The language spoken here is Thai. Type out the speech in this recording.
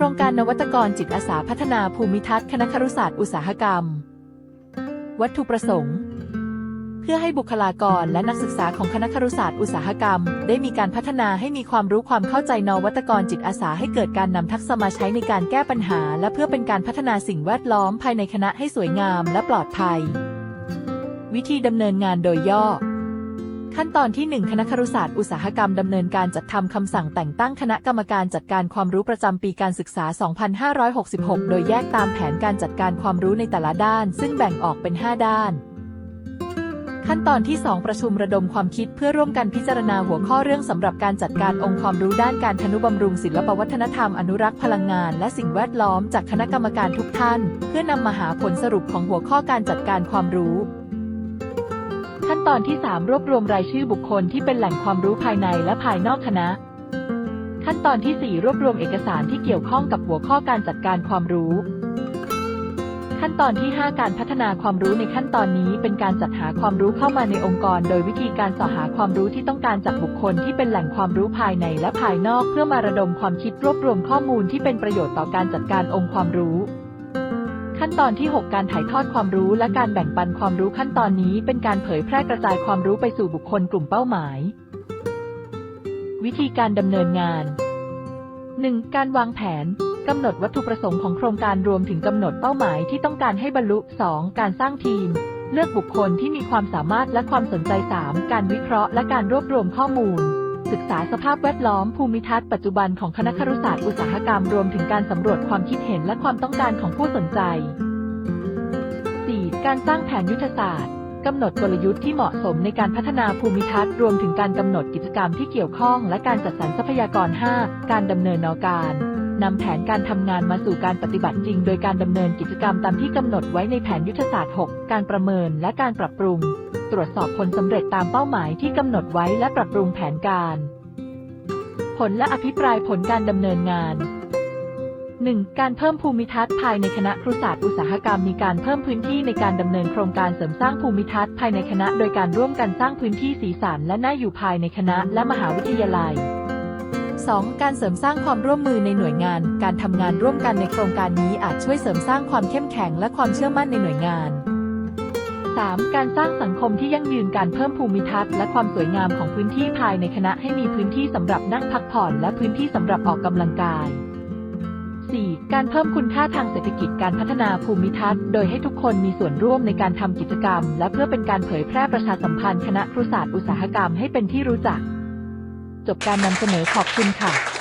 โครงการนวัตกรจิตอาสาพัฒนาภูมิทัศน์คณะครุศาสตร์อุตสาหกรรม วัตถุประสงค์ เพื่อให้บุคลากรและนักศึกษาของคณะครุศาสตร์อุตสาหกรรม ได้มีการพัฒนาให้มีความรู้ความเข้าใจนวัตกรจิตอาสาให้เกิดการนำทักษะมาใช้ในการแก้ปัญหา และเพื่อเป็นการพัฒนาสิ่งแวดล้อมภายในคณะให้สวยงามและปลอดภัย วิธีดำเนินงานโดยย่อ ขั้นตอนที่ 1 คณะครุศาสตร์อุตสาหกรรมดำเนินการจัดทำคำสั่งแต่งตั้งคณะกรรมการจัดการความรู้ประจำปีการศึกษา 2566 โดยแยกตามแผนการจัดการความรู้ในแต่ละด้าน ซึ่งแบ่งออกเป็น 5 ด้าน ขั้นตอนที่ 2 ประชุมระดมความคิดเพื่อร่วมกันพิจารณาหัวข้อเรื่องสำหรับการจัดการองค์ความรู้ด้านการทนุบำรุงศิลปวัฒนธรรมอนุรักษ์พลังงาน และสิ่งแวดล้อมจากคณะกรรมการทุกท่าน เพื่อนำมาหาผลสรุปของหัวข้อการจัดการความรู้ ขั้นตอนที่ 3 รวบรวมรายชื่อบุคคลที่เป็นแหล่งความรู้ภายในและภายนอกคณะ ขั้นตอนที่ 4 รวบรวมเอกสารที่เกี่ยวข้องกับหัวข้อการจัดการความรู้ ขั้นตอนที่ 5 การพัฒนาความรู้ในขั้นตอนนี้เป็นการจัดหาความรู้เข้ามาในองค์กร โดยวิธีการสอหาความรู้ที่ต้องการจากบุคคลที่เป็นแหล่งความรู้ภายในและภายนอก เพื่อมาระดมความคิดรวบรวมข้อมูลที่เป็นประโยชน์ต่อการจัดการองค์ความรู้ ขั้นตอนที่ 6 การถ่ายทอดความรู้และการแบ่งปันความรู้ขั้นตอนนี้เป็นการเผยแพร่กระจายความรู้ไปสู่บุคคลกลุ่มเป้าหมาย วิธีการดำเนินงาน 1. การวางแผนกำหนดวัตถุประสงค์ของโครงการรวมถึงกำหนดเป้าหมายที่ต้องการให้บรรลุ 2. การสร้างทีม เลือกบุคคลที่มีความสามารถและความสนใจ 3. การวิเคราะห์และการรวบรวมข้อมูล ศึกษาสภาพแวดล้อมภูมิทัศน์ปัจจุบันของคณะครุศาสตร์อุตสาหกรรมรวมถึงการสำรวจความคิดเห็นและความต้องการของผู้สนใจ 4. การสร้างแผนยุทธศาสตร์กำหนดกลยุทธ์ที่เหมาะสมในการพัฒนาภูมิทัศน์รวมถึงการกำหนดกิจกรรมที่เกี่ยวข้องและการจัดสรรทรัพยากร 5. การดำเนินนการนำแผนการทำงานมาสู่การปฏิบัติจริง โดยการดำเนินกิจกรรมตามที่กำหนดไว้ในแผนยุทธศาสตร์ 6 การประเมินและการปรับปรุง ตรวจสอบผลสำเร็จตามเป้าหมายที่กำหนดไว้และปรับปรุงแผนการ ผลและอภิปรายผลการดำเนินงาน 1. การเพิ่มภูมิทัศน์ภายในคณะครุศาสตร์อุตสาหกรรมมีการเพิ่มพื้นที่ในการดำเนินโครงการเสริมสร้างภูมิทัศน์ภายในคณะ โดยการร่วมกันสร้างพื้นที่สีสันและน่าอยู่ภายในคณะและมหาวิทยาลัย 2. การเสริมสร้างความร่วมมือในหน่วยงาน การทำงานร่วมกันในโครงการนี้อาจช่วยเสริมสร้างความเข้มแข็งและความเชื่อมั่นในหน่วยงาน 3. การสร้างสังคมที่ยั่งยืนการเพิ่มภูมิทัศน์และความสวยงามของพื้นที่ภายในคณะให้มีพื้นที่สำหรับนั่งพักผ่อนและพื้นที่สำหรับออกกำลังกาย 4. การเพิ่มคุณค่าทางเศรษฐกิจการพัฒนาภูมิทัศน์ โดยให้ทุกคนมีส่วนร่วมในการทำกิจกรรม และเพื่อเป็นการเผยแพร่ประชาสัมพันธ์คณะครุศาสตร์อุตสาหกรรมให้เป็นที่รู้จัก จบการนำเสนอขอบคุณค่ะ